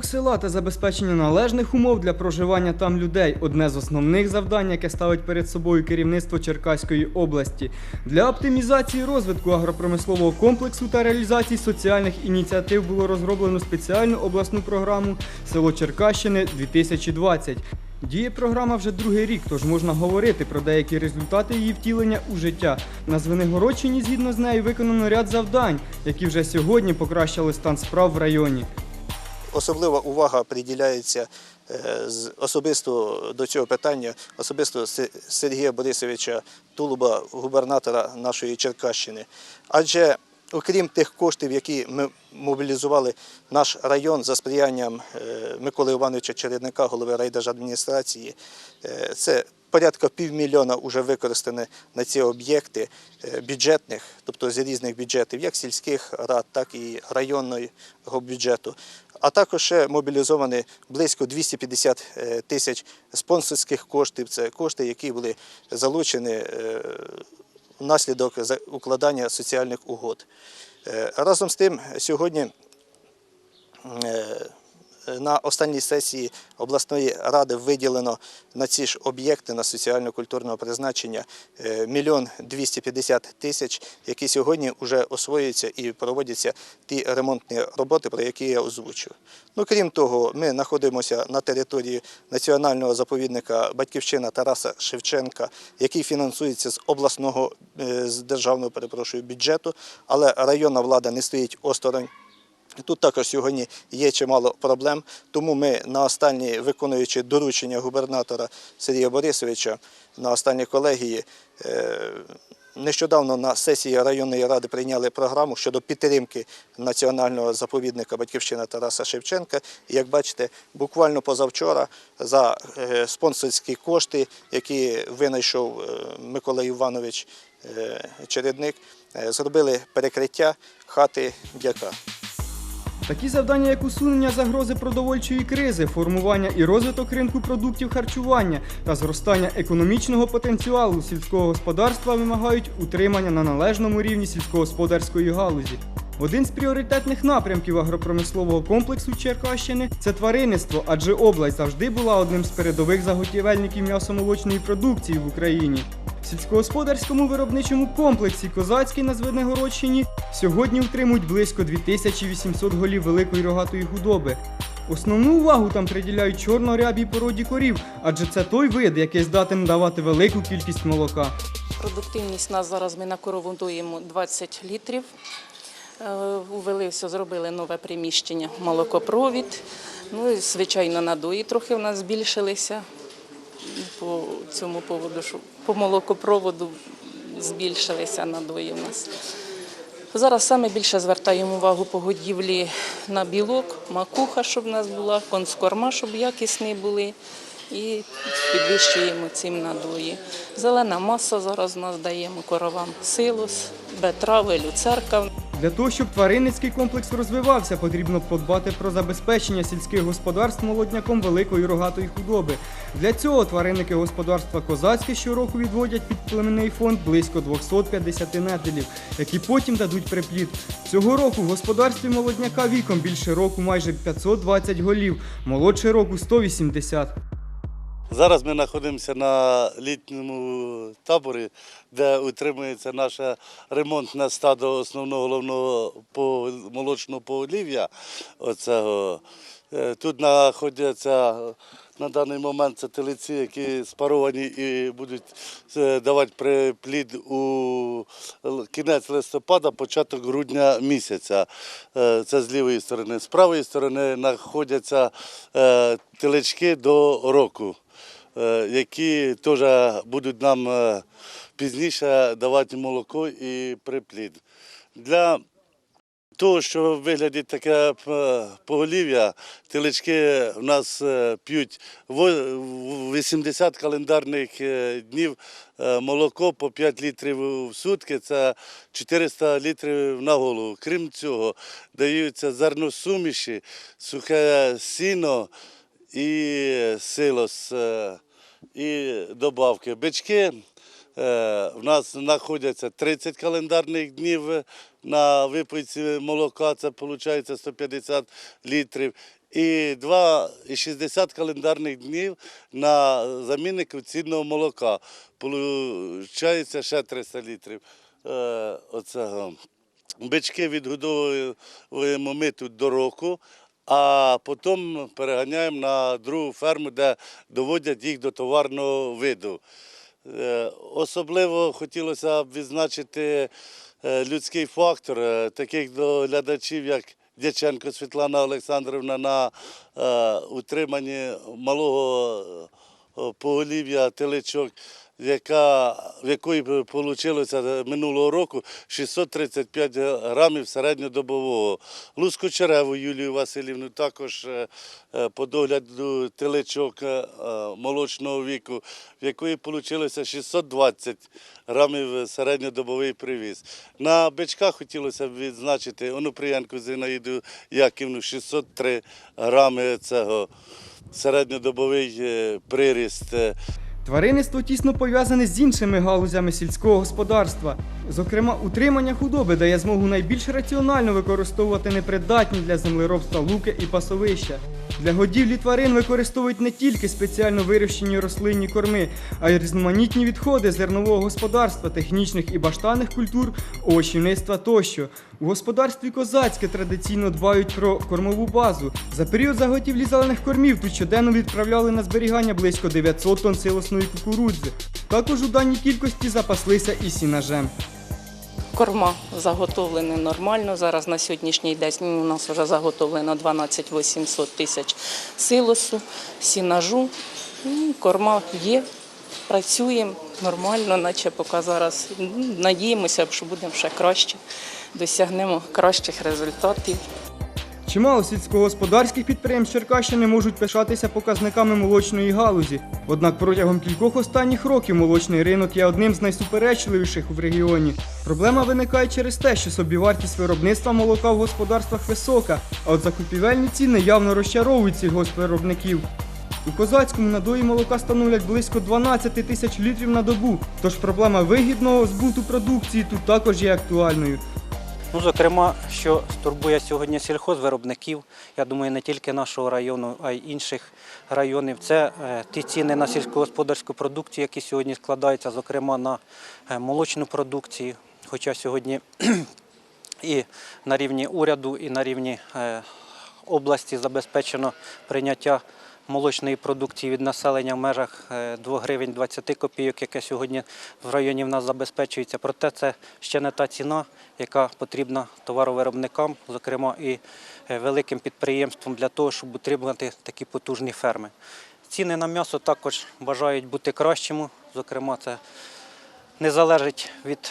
Розвиток села та забезпечення належних умов для проживання там людей одне з основних завдань, яке ставить перед собою керівництво Черкаської області. Для оптимізації розвитку агропромислового комплексу та реалізації соціальних ініціатив було розроблено спеціальну обласну програму Село Черкащини 2020. Діє програма вже другий рік, тож можна говорити про деякі результати її втілення у життя. На Звенигородчині згідно з нею виконано ряд завдань, які вже сьогодні покращили стан справ в районі. Особлива увага приділяється е, особисто до цього питання, особисто Сергія Борисовича Тулуба, губернатора нашої Черкащини. Адже окрім тих коштів, які ми мобілізували наш район за сприянням е, Миколи Івановича Чередника, голови райдержадміністрації, е, це порядка півмільйона вже використане на ці об'єкти бюджетних, тобто з різних бюджетів, як сільських рад, так і районного бюджету. А також ще мобілізовані близько 250 е, тисяч спонсорських коштів. Це кошти, які були залучені е, внаслідок укладання соціальних угод. Е, Разом з тим, сьогодні на останній сесії обласної ради виділено на ці ж об'єкти на соціально-культурного призначення е, мільйон 250 тисяч, які сьогодні вже освоюються і проводяться ті ремонтні роботи, про які я озвучив. Ну, крім того, ми знаходимося на території національного заповідника Батьківщина Тараса Шевченка, який фінансується з обласного е, з державного перепрошую бюджету, але районна влада не стоїть осторонь. Тут також сьогодні є чимало проблем, тому ми на останній, виконуючи доручення губернатора Сергія Борисовича на останній колегії, е, нещодавно на сесії районної ради прийняли програму щодо підтримки національного заповідника Батьківщина Тараса Шевченка. Як бачите, буквально позавчора за е, спонсорські кошти, які винайшов е, Микола Іванович Чередник, зробили перекриття хати дяка. Такі завдання, як усунення загрози продовольчої кризи, формування і розвиток ринку продуктів харчування та зростання економічного потенціалу сільського господарства вимагають утримання на належному рівні сільськогосподарської галузі. Один з пріоритетних напрямків агропромислового комплексу Черкащини це тваринництво, адже область завжди була одним з передових заготівельників м'ясомолочної продукції в Україні. В сільськогосподарському виробничому комплексі Козацький на Звенигородщині сьогодні утримують близько 2800 голів великої рогатої худоби. Основну увагу там приділяють чорнорябій породі корів, адже це той вид, який здатен давати велику кількість молока. Продуктивність нас зараз ми на корову доїмо 20 літрів. Е, Увели все, зробили нове приміщення, молокопровід. Ну і звичайно надої трохи в нас збільшилися по цьому поводу, що по молокопроводу збільшилися надої в нас. Зараз саме більше звертаємо увагу по годівлі на білок, макуха, щоб в нас була, конскорма, щоб якісні були. І підвищуємо цим надої. Зелена маса зараз у нас даємо коровам силос, бетрави, люцерка. Для того, щоб тваринницький комплекс розвивався, потрібно подбати про забезпечення сільських господарств молодняком великої рогатої худоби. Для цього тваринники господарства Козацьке щороку відводять під племенний фонд близько 250 неделів, які потім дадуть приплід. Цього року в господарстві молодняка віком більше року майже 520 голів, молодше року 180. Зараз ми знаходимося на літньому таборі, де утримується наше ремонтне стадо основного головного молочного поголів'я. Е, Тут знаходяться на даний момент це телеці, які спаровані і будуть е, давати приплід у кінець листопада, початок грудня місяця. Е, Це з лівої сторони. З правої сторони знаходяться телечки до року які теж будуть нам е, пізніше давати молоко і приплід. Для того, що в вигляді таке е, поголів'я, телечки в нас е, п'ють во- 80 календарних е, днів е, молоко по 5 літрів в сутки, це 400 літрів на голову. Крім цього, даються зерносуміші, сухе сіно і силос, е, і добавки. Бички Е, В нас знаходяться 30 календарних днів на випийці молока, це виходить 150 літрів. І 2,60 календарних днів на замінник цінного молока. Получається ще 300 літрів. Е, оцього. Бички відгодовуємо ми тут до року, а потім переганяємо на другу ферму, де доводять їх до товарного виду. Е, Особливо хотілося б відзначити е, людський фактор е, таких доглядачів, як Дяченко Світлана Олександрівна на утриманні малого поголів'я телечок, яка, в якої вийшло минулого року 635 грамів середньодобового. Лускочереву Юлію Васильівну також е, е, по догляду телечок е, молочного віку, в якої вийшло 620 грамів середньодобовий привіз. На бичках хотілося б відзначити Онупрієнку Зінаїду Яківну 603 грами цього середньодобовий приріст. Тваринництво тісно пов'язане з іншими галузями сільського господарства. Зокрема, утримання худоби дає змогу найбільш раціонально використовувати непридатні для землеробства луки і пасовища. Для годівлі тварин використовують не тільки спеціально вирощені рослинні корми, а й різноманітні відходи зернового господарства, технічних і баштанних культур, овочівництва тощо. У господарстві козацьке традиційно дбають про кормову базу. За період заготівлі зелених кормів тут щоденно відправляли на зберігання близько 900 тонн силосної кукурудзи. Також у даній кількості запаслися і сінажем. Корма заготовлені нормально. Зараз на сьогоднішній день у нас вже заготовлено 12 800 тисяч силосу, сінажу. Ну, Корма є, працюємо нормально, наче поки зараз надіємося, що будемо ще краще, досягнемо кращих результатів. Чимало сільськогосподарських підприємств Черкащини можуть пишатися показниками молочної галузі. Однак протягом кількох останніх років молочний ринок є одним з найсуперечливіших в регіоні. Проблема виникає через те, що собівартість виробництва молока в господарствах висока, а от закупівельні ціни явно розчаровують сільгоспвиробників. У козацькому надої молока становлять близько 12 тисяч літрів на добу, тож проблема вигідного збуту продукції тут також є актуальною. Ну, зокрема, що турбує сьогодні сільхозвиробників, я думаю, не тільки нашого району, а й інших районів. Це е, ті ціни на сільськогосподарську продукцію, які сьогодні складаються, зокрема на е, молочну продукцію. Хоча сьогодні і на рівні уряду, і на рівні е, області забезпечено прийняття молочної продукції від населення в межах е, 2 гривень 20 копійок, яке сьогодні в районі в нас забезпечується. Проте це ще не та ціна, яка потрібна товаровиробникам, зокрема і е, великим підприємствам для того, щоб утримувати такі потужні ферми. Ціни на м'ясо також бажають бути кращими. Зокрема, це не залежить від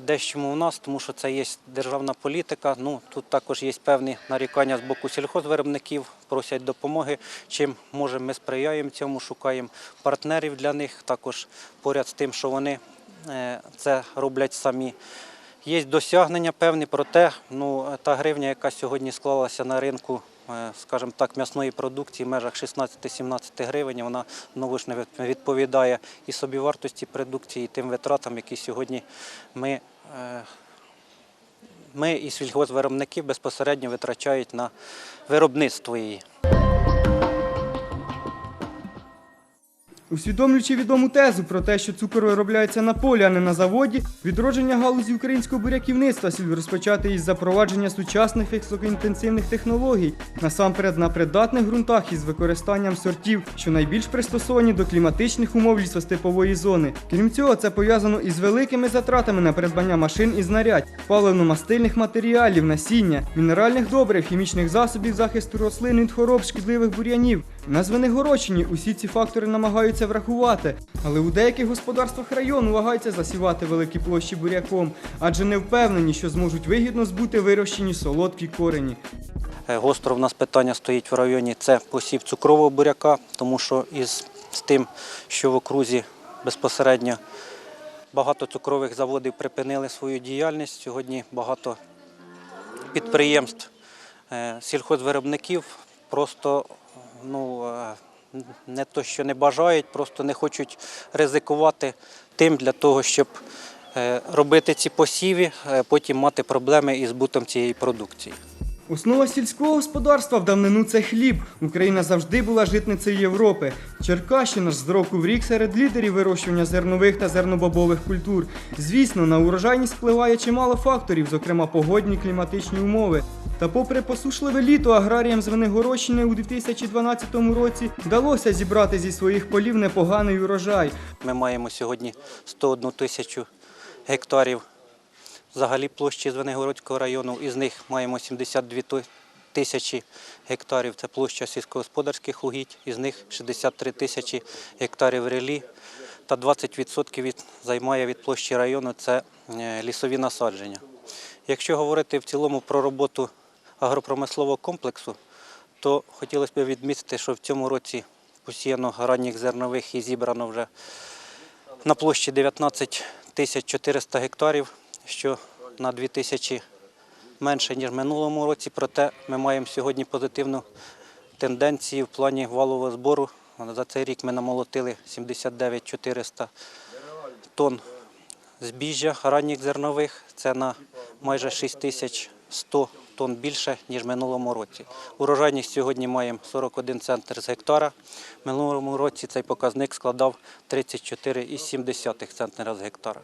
дещому у нас, тому що це є державна політика. Ну тут також є певні нарікання з боку сільхозвиробників, просять допомоги. Чим можемо, ми сприяємо цьому, шукаємо партнерів для них. Також поряд з тим, що вони е, це роблять самі. Є досягнення певні, проте ну, та гривня, яка сьогодні склалася на ринку, скажімо так, м'ясної продукції в межах 16-17 гривень, вона знову ж не відповідає і собівартості продукції, і тим витратам, які сьогодні ми, е, ми і сільгоспвиробники безпосередньо витрачають на виробництво її. Усвідомлюючи відому тезу про те, що цукор виробляється на полі, а не на заводі, відродження галузі українського буряківництва слід розпочати із запровадження сучасних високоінтенсивних технологій, насамперед на придатних ґрунтах із використанням сортів, що найбільш пристосовані до кліматичних умов лісостепової зони. Крім цього, це пов'язано із великими затратами на придбання машин і знарядь, паливно-мастильних матеріалів, насіння, мінеральних добрив, хімічних засобів захисту рослин від хвороб шкідливих бур'янів. На Звенигородчині усі ці фактори намагаються врахувати, але у деяких господарствах району вагаються засівати великі площі буряком, адже не впевнені, що зможуть вигідно збути вирощені солодкі корені. Е, Гостро в нас питання стоїть в районі це посів цукрового буряка, тому що із тим, що в окрузі безпосередньо багато цукрових заводів припинили свою діяльність. Сьогодні багато підприємств, е, сільхозвиробників просто ну, е, не то, що не бажають, просто не хочуть ризикувати тим для того, щоб е, робити ці посіви, е, потім мати проблеми із збутом цієї продукції. Основа сільського господарства в давнину це хліб. Україна завжди була житницею Європи. Черкащина ж з року в рік серед лідерів вирощування зернових та зернобобових культур. Звісно, на урожайність впливає чимало факторів, зокрема погодні кліматичні умови. Та попри посушливе літо аграріям з Венегородщини у 2012 році вдалося зібрати зі своїх полів непоганий урожай. Ми маємо сьогодні 101 тисячу гектарів взагалі площі Звенигородського району. Із них маємо 72 тисячі гектарів. Це площа сільськогосподарських угідь, із них 63 тисячі гектарів релі. Та 20% від, займає від площі району це е, лісові насадження. Якщо говорити в цілому про роботу агропромислового комплексу, то хотілося б відмітити, що в цьому році посіяно ранніх зернових і зібрано вже на площі 19 тисяч 400 гектарів, що на 2 тисячі менше, ніж в минулому році. Проте ми маємо сьогодні позитивну тенденцію в плані валового збору. За цей рік ми намолотили 79 400 тонн збіжжя ранніх зернових. Це на майже 6100 тонн більше, ніж в минулому році. Урожайність сьогодні маємо 41 центр з гектара. В минулому році цей показник складав 34,7 центнера з гектара.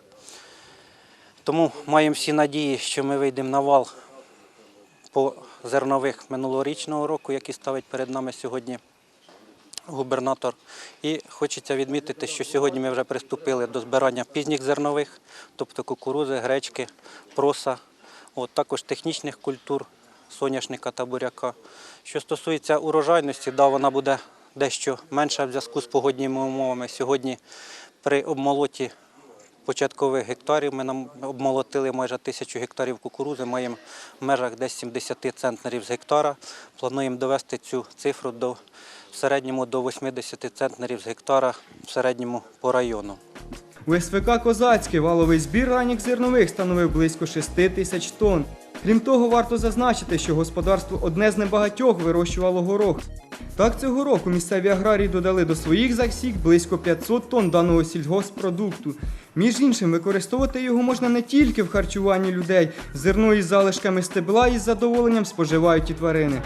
Тому маємо всі надії, що ми вийдемо на вал по зернових минулорічного року, які ставить перед нами сьогодні губернатор. І хочеться відмітити, що сьогодні ми вже приступили до збирання пізніх зернових, тобто кукурузи, гречки, проса, от, також технічних культур, соняшника та буряка. Що стосується урожайності, да, вона буде дещо менша в зв'язку з погодніми умовами. Сьогодні при обмолоті початкових гектарів ми нам обмолотили майже тисячу гектарів кукурузи, маємо в межах десь 70 центнерів з гектара. Плануємо довести цю цифру до в середньому до 80 центнерів з гектара в середньому по району. У СВК Козацьке валовий збір ранніх зернових становив близько 6 тисяч тонн. Крім того, варто зазначити, що господарство одне з небагатьох вирощувало горох. Так, цього року місцеві аграрії додали до своїх засік близько 500 тонн даного сільгоспродукту. Між іншим, використовувати його можна не тільки в харчуванні людей, зерно із залишками стебла із задоволенням споживають і тварини.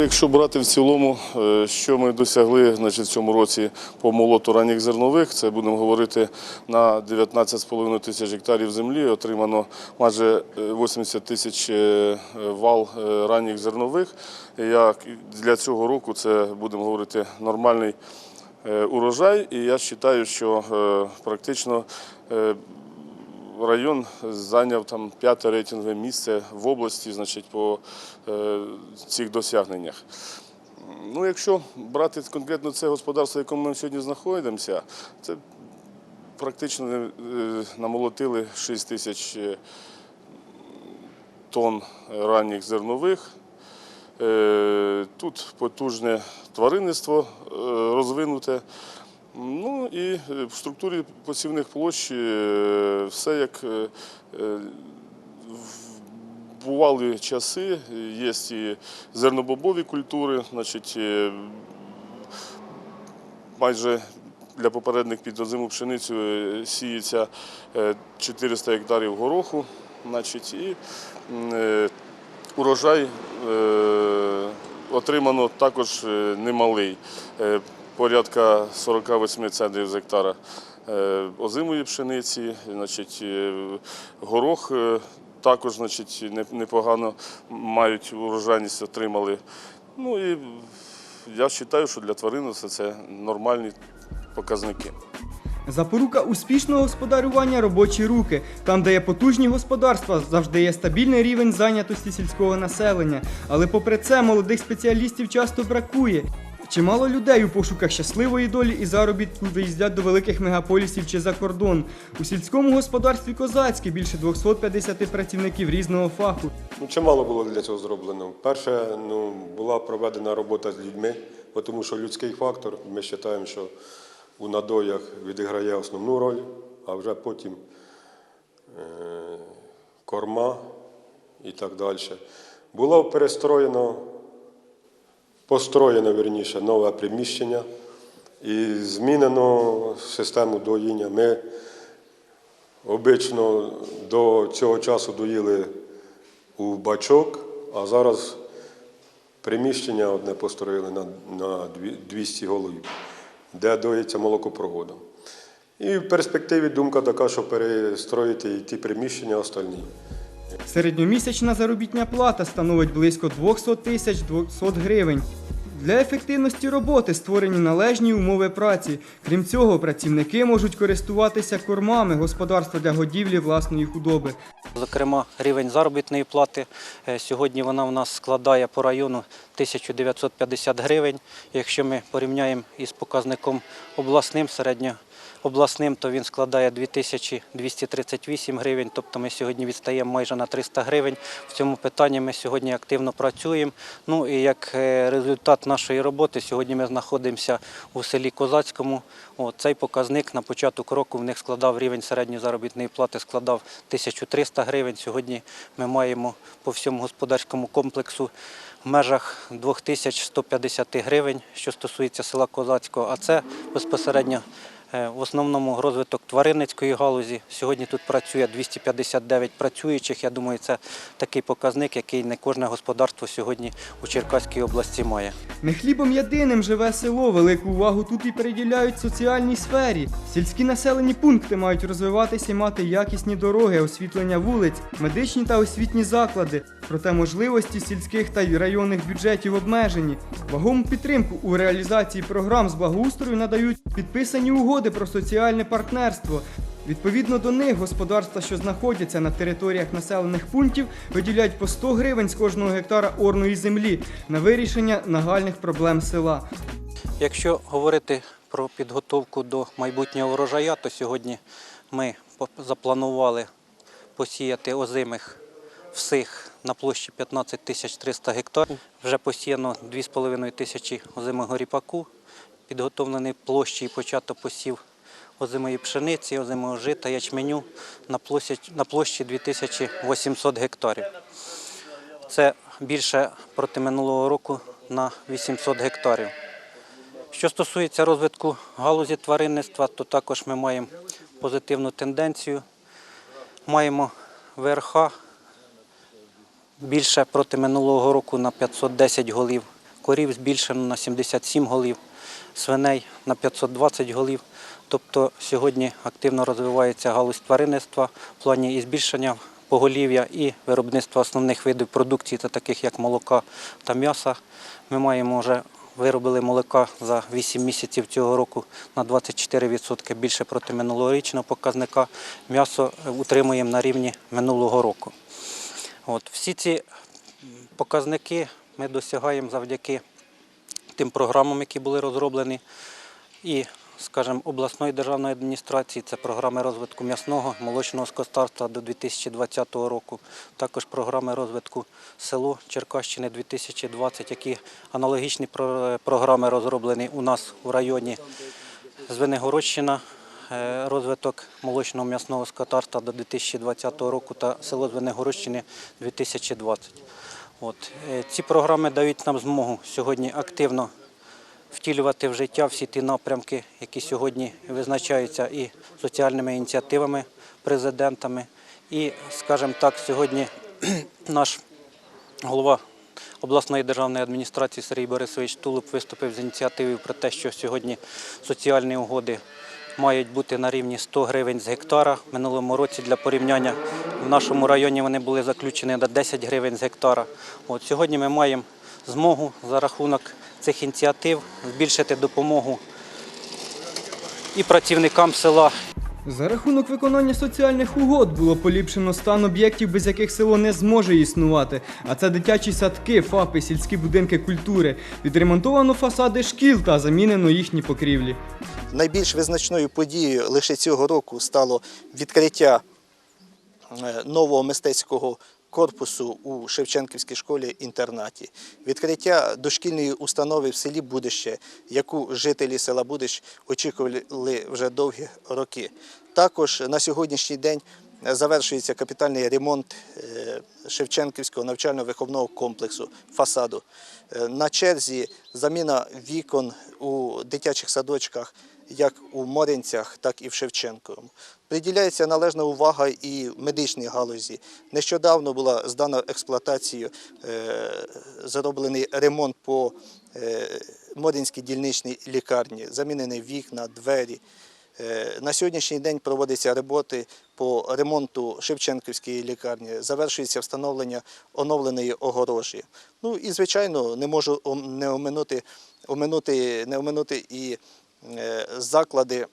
Якщо брати в цілому, е, що ми досягли значить, в цьому році по молоту ранніх зернових, це будемо говорити на 19,5 тисяч гектарів землі, отримано майже е, 80 тисяч е, вал е, ранніх зернових. Як для цього року це будемо говорити нормальний е, урожай, і я вважаю, що е, практично е, район зайняв там п'яте рейтингове місце в області, значить, по е, цих досягненнях. Ну, якщо брати конкретно це господарство, в якому ми сьогодні знаходимося, це практично е, намолотили 6 тисяч е, тонн ранніх зернових. Тут потужне тваринництво розвинуте. Ну і е, в структурі посівних площ е, все як е, бували часи, є і зернобобові культури, значить, майже для попередних під озиму пшеницю сіється е, 400 гектарів гороху, значить, і урожай отримано також немалий, порядка 48 центрів з гектара е, озимої пшениці, значить, е, горох е, також значить, непогано мають урожайність отримали. Ну і я вважаю, що для тваринництва це нормальні показники. Запорука успішного господарювання робочі руки. Там, де є потужні господарства, завжди є стабільний рівень зайнятості сільського населення. Але попри це молодих спеціалістів часто бракує. Чимало людей у пошуках щасливої долі і заробітку виїздять до великих мегаполісів чи за кордон. У сільському господарстві козацьке більше 250 працівників різного фаху. Ну, чимало було для цього зроблено. Перше, ну, була проведена робота з людьми, тому що людський фактор, ми вважаємо, що у надоях відіграє основну роль, а вже потім е, корма і так далі. Було перестроєно, построєно, верніше, нове приміщення і змінено систему доїння. Ми обично до цього часу доїли у бачок, а зараз приміщення одне построїли на, на 200 голів, де доїться молокопроводом. І в перспективі думка така, що перестроїти і ті приміщення остальні. Середньомісячна заробітня плата становить близько 200 тисяч 200 гривень. Для ефективності роботи створені належні умови праці. Крім цього, працівники можуть користуватися кормами господарства для годівлі власної худоби. Зокрема, рівень заробітної плати. е, Сьогодні вона у нас складає по району 1950 гривень. Якщо ми порівняємо із показником обласним, середньообласним, то він складає 2238 гривень. Тобто ми сьогодні відстаємо майже на 300 гривень. В цьому питанні ми сьогодні активно працюємо. Ну і як е, результат нашої роботи, сьогодні ми знаходимося у селі Козацькому. О, цей показник на початок року в них складав рівень середньої заробітної плати складав 1300 гривень. Сьогодні ми маємо по всьому господарському комплексу в межах 2150 гривень, що стосується села Козацького. А це безпосередньо в основному розвиток тваринницької галузі. Сьогодні тут працює 259 працюючих. Я думаю, це такий показник, який не кожне господарство сьогодні у Черкаській області має. Не хлібом єдиним живе село. Велику увагу тут і приділяють соціальній сфері. Сільські населені пункти мають розвиватися і мати якісні дороги, освітлення вулиць, медичні та освітні заклади. Проте можливості сільських та районних бюджетів обмежені. Вагому підтримку у реалізації програм з благоустрою надають підписані угоди про соціальне партнерство. Відповідно до них господарства, що знаходяться на територіях населених пунктів, виділяють по 100 гривень з кожного гектара орної землі на вирішення нагальних проблем села. Якщо говорити про підготовку до майбутнього врожая, то сьогодні ми запланували посіяти озимих всіх на площі 15 тисяч 300 гектарів. Вже посіяно 2,5 тисячі озимого ріпаку, підготовлені площі і почато посів озимої пшениці, озимого жита, ячменю на площі, на площі 2800 гектарів. Це більше проти минулого року на 800 гектарів. Що стосується розвитку галузі тваринництва, то також ми маємо позитивну тенденцію. Маємо ВРХ більше проти минулого року на 510 голів, корів збільшено на 77 голів, свиней на 520 голів. Тобто сьогодні активно розвивається галузь тваринництва в плані і збільшення поголів'я і виробництва основних видів продукції, це таких як молока та м'яса. Ми маємо вже виробили молока за 8 місяців цього року на 24% більше проти минулорічного показника. М'ясо е, утримуємо на рівні минулого року. От, всі ці показники ми досягаємо завдяки тим програмам, які були розроблені, і, скажімо, обласної державної адміністрації, це програми розвитку м'ясного, молочного господарства до 2020 року, також програми розвитку село Черкащини 2020, які аналогічні програми розроблені у нас в районі Звенигородщина, е, розвиток молочного м'ясного скотарства до 2020 року та село Звенигородщини 2020. От. е, Ці програми дають нам змогу сьогодні активно втілювати в життя всі ті напрямки, які сьогодні визначаються і соціальними ініціативами, президентами. І, скажімо так, сьогодні наш голова обласної державної адміністрації Сергій Борисович Тулуб виступив з ініціативою про те, що сьогодні соціальні угоди мають бути на рівні 100 гривень з гектара. В минулому році для порівняння в нашому районі вони були заключені на 10 гривень з гектара. От сьогодні ми маємо змогу за рахунок цих ініціатив збільшити допомогу і працівникам села, За рахунок виконання соціальних угод було поліпшено стан об'єктів, без яких село не зможе існувати. А це дитячі садки, ФАПи, сільські будинки культури. Відремонтовано фасади шкіл та замінено їхні покрівлі. Найбільш визначною подією лише цього року стало відкриття е, нового мистецького корпусу у Шевченківській школі-інтернаті, відкриття дошкільної установи в селі Будище, яку жителі села Будищ очікували вже довгі роки. Також на сьогоднішній день завершується капітальний ремонт е, Шевченківського навчально-виховного комплексу фасаду. Е, На черзі заміна вікон у у дитячих садочках, як у Моринцях, так і в Шевченковому. Приділяється належна увага і в медичній галузі. Нещодавно була здана в експлуатацію е, зроблений ремонт по е, Моринській дільничній лікарні, замінені вікна, двері. Е, На сьогоднішній день проводяться роботи по ремонту Шевченківської лікарні, завершується встановлення оновленої огорожі. Ну і звичайно, не можу не оминути, оминути, не оминути і заклади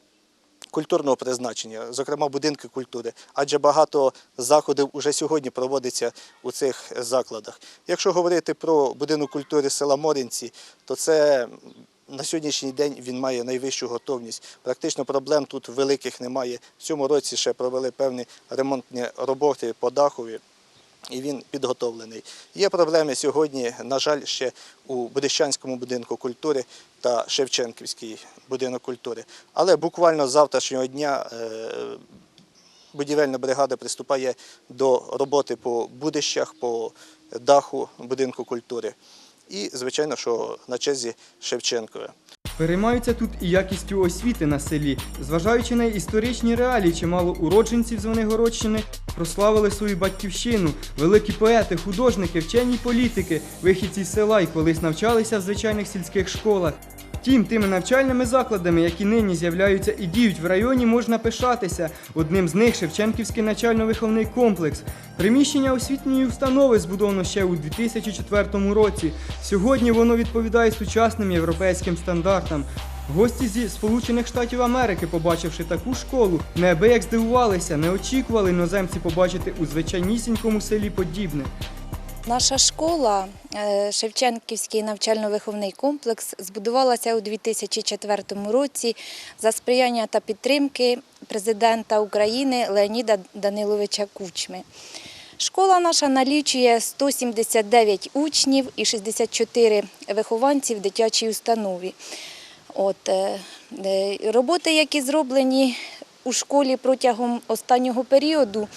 культурного призначення, зокрема будинки культури, адже багато заходів уже сьогодні проводиться у цих закладах. Якщо говорити про будинок культури села Моринці, то це на сьогоднішній день він має найвищу готовність. Практично проблем тут великих немає. В цьому році ще провели певні ремонтні роботи по дахові. І він підготовлений. Є проблеми сьогодні, на жаль, ще у Берещанському будинку культури та Шевченківський будинок культури. Але буквально з завтрашнього дня е, будівельна бригада приступає до роботи по будищах, по даху будинку культури. І, звичайно, що на черзі Шевченкове. Переймаються тут і якістю освіти на селі. Зважаючи на історичні реалії, чимало уродженців Звенигородщини прославили свою батьківщину, великі поети, художники, вчені політики, вихідці з села і колись навчалися в звичайних сільських школах. Втім, тими навчальними закладами, які нині з'являються і діють в районі, можна пишатися. Одним з них Шевченківський навчально-виховний комплекс. Приміщення освітньої установи збудовано ще у 2004 році. Сьогодні воно відповідає сучасним європейським стандартам. Гості зі Сполучених Штатів Америки, побачивши таку школу, неабияк здивувалися, не очікували іноземці побачити у звичайнісінькому селі подібне. Наша школа, е, Шевченківський навчально-виховний комплекс, збудувалася у 2004 році за сприяння та підтримки президента України Леоніда Даниловича Кучми. Школа наша налічує 179 учнів і 64 вихованці в дитячій установі. От, е, е, роботи, які зроблені у школі протягом останнього періоду,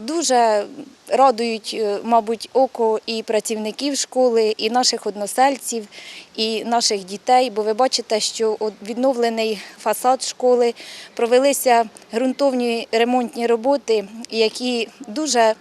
дуже радують, е, мабуть, око і працівників школи, і наших односельців, і наших дітей. Бо ви бачите, що відновлений фасад школи, провелися ґрунтовні ремонтні роботи, які дуже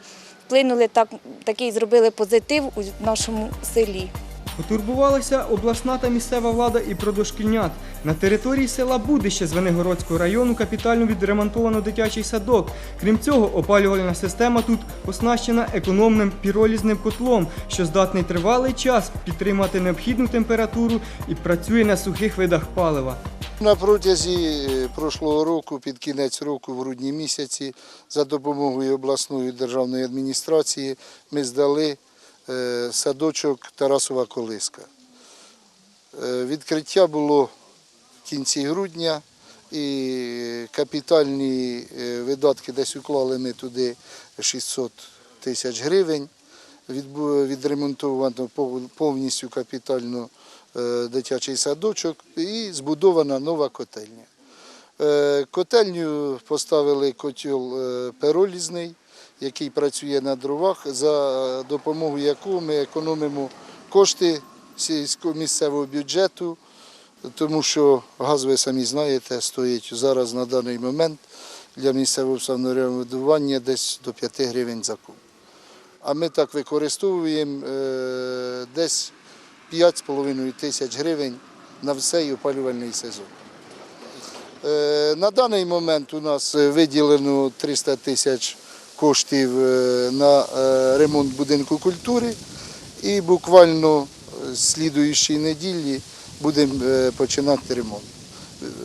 вплинули так, такий зробили позитив у нашому селі. Потурбувалася обласна та місцева влада і про дошкільнят. На території села Будище Звенигородського району капітально відремонтовано дитячий садок. Крім цього, опалювальна система тут оснащена економним піролізним котлом, що здатний тривалий час підтримати необхідну температуру і працює на сухих видах палива. На протязі е, прошлого року, під кінець року, в грудні місяці, за допомогою обласної державної адміністрації, ми здали садочок Тарасова Колиска. Е, Відкриття було в кінці грудня і капітальні е, видатки десь уклали ми туди 600 тисяч гривень. Відремонтовано повністю капітально е, дитячий садочок і збудована нова котельня. Е, Котельню поставили котел е, перолізний, який працює на дровах, за допомогою якого ми економимо кошти сільського місцевого бюджету, тому що газ, ви самі знаєте, стоїть зараз на даний момент для місцевого самоврядування десь до 5 гривень за куб. А ми так використовуємо е, десь 5,5 тисяч гривень на всей опалювальний сезон. Е, На даний момент у нас виділено 300 тисяч коштів е, на е, ремонт будинку культури і буквально з слідуючої неділі будемо е, починати ремонт.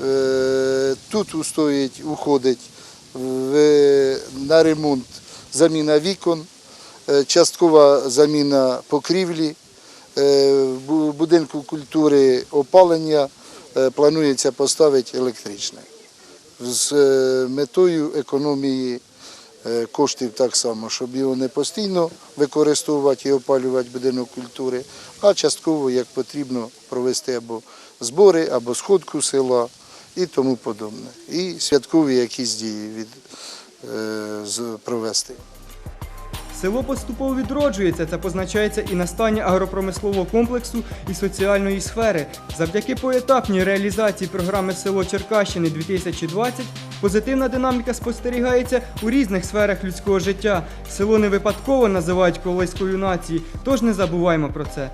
Е, Тут устоїть, уходить на ремонт заміна вікон, е, часткова заміна покрівлі, е, будинку культури опалення е, планується поставити електричне з е, метою економії е, коштів так само, щоб його не постійно використовувати і опалювати будинок культури, а частково, як потрібно, провести або збори, або сходку села і тому подобне. І святкові якісь дії від, е, провести. Село поступово відроджується, це позначається і настання агропромислового комплексу і соціальної сфери. Завдяки поетапній реалізації програми Село Черкащини 2020 позитивна динаміка спостерігається у різних сферах людського життя. Село не випадково називають колиською нації, тож не забуваймо про це.